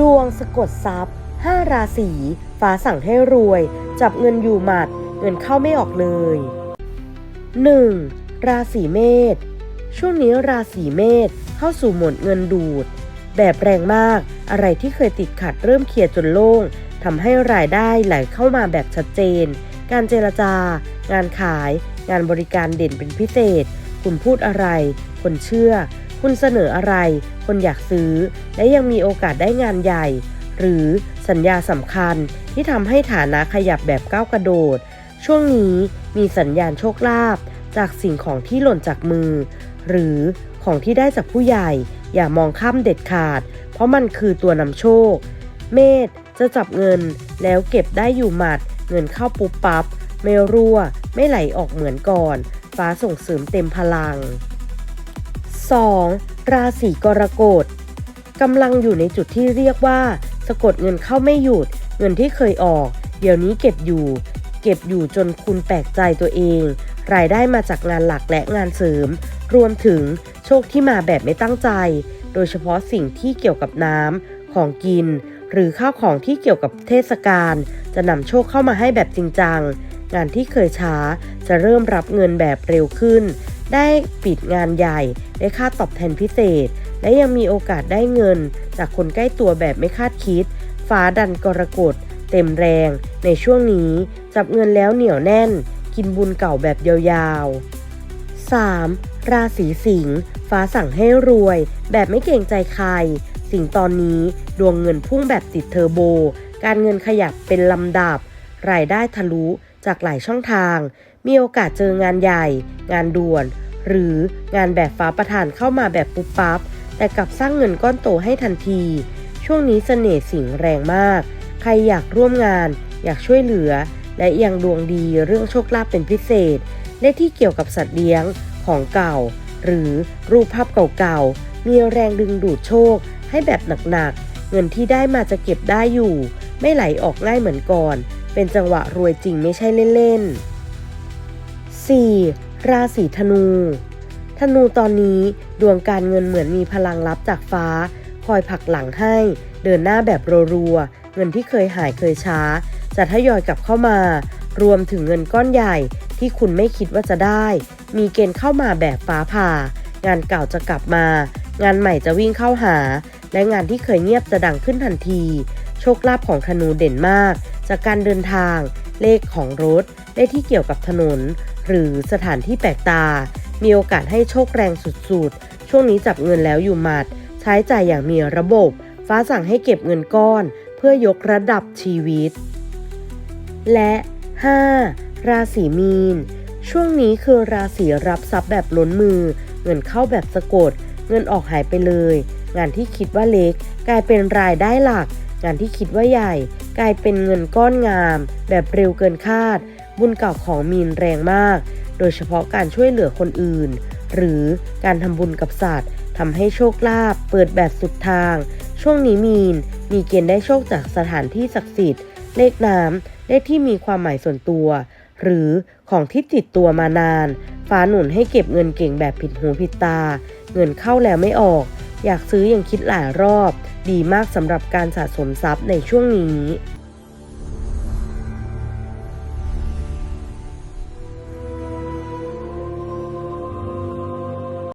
ดวงสะกดทรัพย์5ราศีฟ้าสั่งให้รวย จับเงินอยู่หมัด เงินเข้าไม่ออกเลย 1. ราศีเมษช่วงนี้ราศีเมษเข้าสู่หมดเงินดูด แบบแรงมากอะไรที่เคยติดขัดเริ่มเคลียร์จนโล่งทำให้รายได้ไหลเข้ามาแบบชัดเจน การเจรจา งานขาย งานบริการเด่นเป็นพิเศษ คุณพูดอะไร คนเชื่อ คุณเสนออะไร คนอยากซื้อ และยังมีโอกาสได้งานใหญ่ หรือสัญญาสำคัญที่ทำให้ฐานะขยับแบบก้าวกระโดด ช่วงนี้มีสัญญาณโชคลาภจากสิ่งของที่หล่นจากมือ หรือของที่ได้จากผู้ใหญ่ อย่ามองข้ามเด็ดขาด เพราะมันคือตัวนำโชค เมษจะจับเงินแล้วเก็บได้อยู่หมัด เงินเข้าปุ๊บปับ๊บไม่รั่ว ไม่ไหลออกเหมือนก่อน ฟ้าส่งเสริมเต็มพลัง 2. ราศีกรกฎกำลังอยู่ในจุดที่เรียกว่า สะกดเงินเข้าไม่หยุด เงินที่เคยออก เดี๋ยวนี้เก็บอยู่ เก็บอยู่จนคุณแปลกใจตัวเอง รายได้มาจากงานหลักและงานเสริม รวมถึงโชคที่มาแบบไม่ตั้งใจ โดยเฉพาะสิ่งที่เกี่ยวกับน้ำของกิน หรือข้าวของที่เกี่ยวกับเทศกาลจะนำโชคเข้ามาให้แบบจริงจังงานที่เคยช้าจะเริ่มรับเงินแบบเร็วขึ้น ได้ปิดงานใหญ่ได้ค่าตอบแทนพิเศษ และยังมีโอกาสได้เงิน จากคนใกล้ตัวแบบไม่คาดคิด ฟ้าดันกรกฎเต็มแรง ในช่วงนี้จับเงินแล้วเหนียวแน่น กินบุญเก่าแบบยาวๆ 3. ราศีสิงห์ฟ้าสั่งให้รวย แบบไม่เกรงใจใคร สิงห์ตอนนี้ดวงเงินพุ่งแบบติดเทอร์โบ การเงินขยับเป็นลำดับ รายได้ทะลุจากหลายช่องทาง มีโอกาสเจองานใหญ่ งานด่วน หรืองานแบบฟ้าประทานเข้ามาแบบปุ๊บปั๊บแต่กลับสร้างเงินก้อนโตให้ทันที ช่วงนี้เสน่ห์สิงแรงมาก ใครอยากร่วมงาน อยากช่วยเหลือ และยังดวงดีเรื่องโชคลาภเป็นพิเศษ และที่เกี่ยวกับสัตว์เลี้ยงของเก่า หรือรูปภาพเก่าๆ มีแรงดึงดูดโชค ให้แบบหนักๆ เงินที่ได้มาจะเก็บได้อยู่ ไม่ไหลออกง่ายเหมือนก่อน เป็นจังหวะรวยจริงไม่ใช่เล่นๆ 4. ราศีธนู ธนูตอนนี้ดวงการเงินเหมือนมีพลังลับจากฟ้า คอยผลักหลังให้ เดินหน้าแบบรัวๆเงินที่เคยหายเคยช้า จะทยอยกลับเข้ามา รวมถึงเงินก้อนใหญ่ที่คุณไม่คิดว่าจะได้ มีเกณฑ์เข้ามาแบบฟ้าผ่า งานเก่าจะกลับมา งานใหม่จะวิ่งเข้าหา และงานที่เคยเงียบจะดังขึ้นทันที โชคลาภของธนูเด่นมาก จากการเดินทาง เลขของรถ เลขที่เกี่ยวกับถนน หรือสถานที่แปลกตา มีโอกาสให้โชคแรงสุดๆ ช่วงนี้จับเงินแล้วอยู่หมัด ใช้จ่ายอย่างมีระบบ ฟ้าสั่งให้เก็บเงินก้อน เพื่อยกระดับชีวิต และ 5. ราศีมีน ช่วงนี้คือราศีรับทรัพย์แบบล้นมือ เงินเข้าแบบสะกด เงินออกหายไปเลย งานที่คิดว่าเล็ก กลายเป็นรายได้หลัก งานที่คิดว่าใหญ่ กลายเป็นเงินก้อนงาม แบบเร็วเกินคาด บุญเก่าของมีนแรงมาก โดยเฉพาะการช่วยเหลือคนอื่น หรือการทำบุญกับสัตว์ทำให้โชคลาภเปิดแบบสุดทาง ช่วงนี้มีน มีเกณฑ์ได้โชคจากสถานที่ศักดิ์สิทธิ์ เลขน้ำเลขที่มีความหมายส่วนตัว หรือของที่ติดตัวมานาน ฟ้าหนุนให้เก็บเงินเก่งแบบผิดหูผิดตา เงินเข้าแล้วไม่ออก อยากซื้อยังคิดหลายรอบ ดีมากสำหรับการสะสมทรัพย์ในช่วงนี้